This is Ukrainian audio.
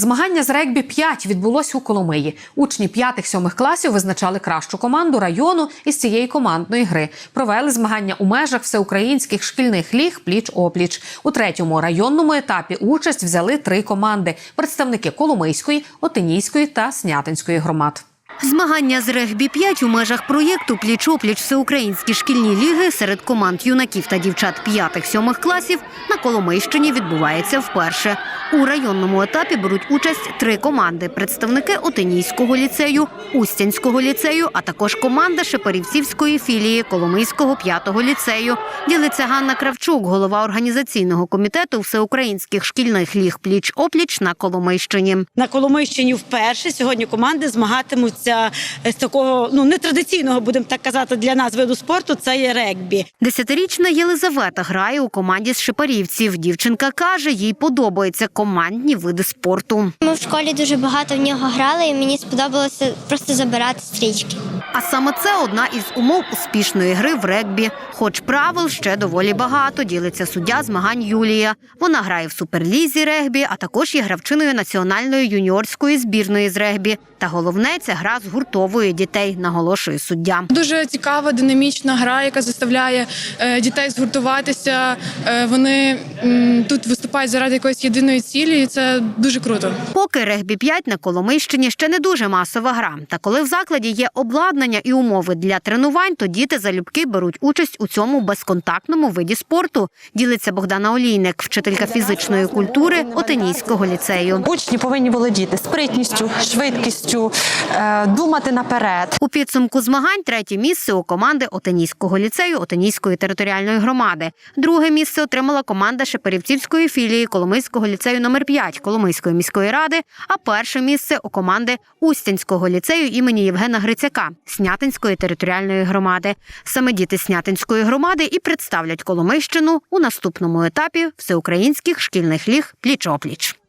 Змагання з регбі 5 відбулось у Коломиї. Учні 5-7 класів визначали кращу команду району із цієї командної гри. Провели змагання у межах всеукраїнських шкільних ліг пліч-опліч. У третьому районному етапі участь взяли три команди: представники Коломийської, Отинійської та Снятинської громад. Змагання з регбі 5 у межах проєкту Пліч-опліч всеукраїнські шкільні ліги серед команд юнаків та дівчат 5-7 класів на Коломийщині відбувається вперше. У районному етапі беруть участь три команди: представники Отинійського ліцею, Устянського ліцею, а також команда Шепарівцівської філії Коломийського 5-го ліцею. Ділиться Ганна Кравчук, голова організаційного комітету всеукраїнських шкільних ліг Пліч-опліч на Коломийщині. На Коломийщині вперше сьогодні команди змагатимуться з такого ну нетрадиційного, будемо так казати, для нас виду спорту. Це є регбі. Десятирічна Єлизавета грає у команді з шипарівців. Дівчинка каже, їй подобаються командні види спорту. Ми в школі дуже багато в нього грали, і мені сподобалося просто забирати стрічки. А саме це одна із умов успішної гри в регбі. Хоч правил ще доволі багато, ділиться суддя змагань Юлія. Вона грає в суперлізі регбі, а також є гравчиною національної юніорської збірної з регбі. Та головне ця гра згуртовує дітей, наголошує суддя. Дуже цікава, динамічна гра, яка заставляє е, дітей згуртуватися. Е, вони тут виступають заради якоїсь єдиної цілі, і це дуже круто. Поки регбі 5 на Коломийщині ще не дуже масова гра. Та коли в закладі є обладнання і умови для тренувань, то діти залюбки беруть участь у цьому безконтактному виді спорту. Ділиться Богдана Олійник, вчителька фізичної культури Отинійського ліцею. Учні повинні володіти спритністю, швидкістю, е, думати наперед. У підсумку змагань третє місце у команди Отинійського ліцею Отинійської територіальної громади. Друге місце отримала команда Шепарівцівської філії Коломийського ліцею номер 5 Коломийської міської ради. А перше місце у команди Устянського ліцею імені Євгена Грицяка Снятинської територіальної громади. Саме діти Снятинської громади і представлять Коломийщину у наступному етапі всеукраїнських шкільних ліг пліч-опліч.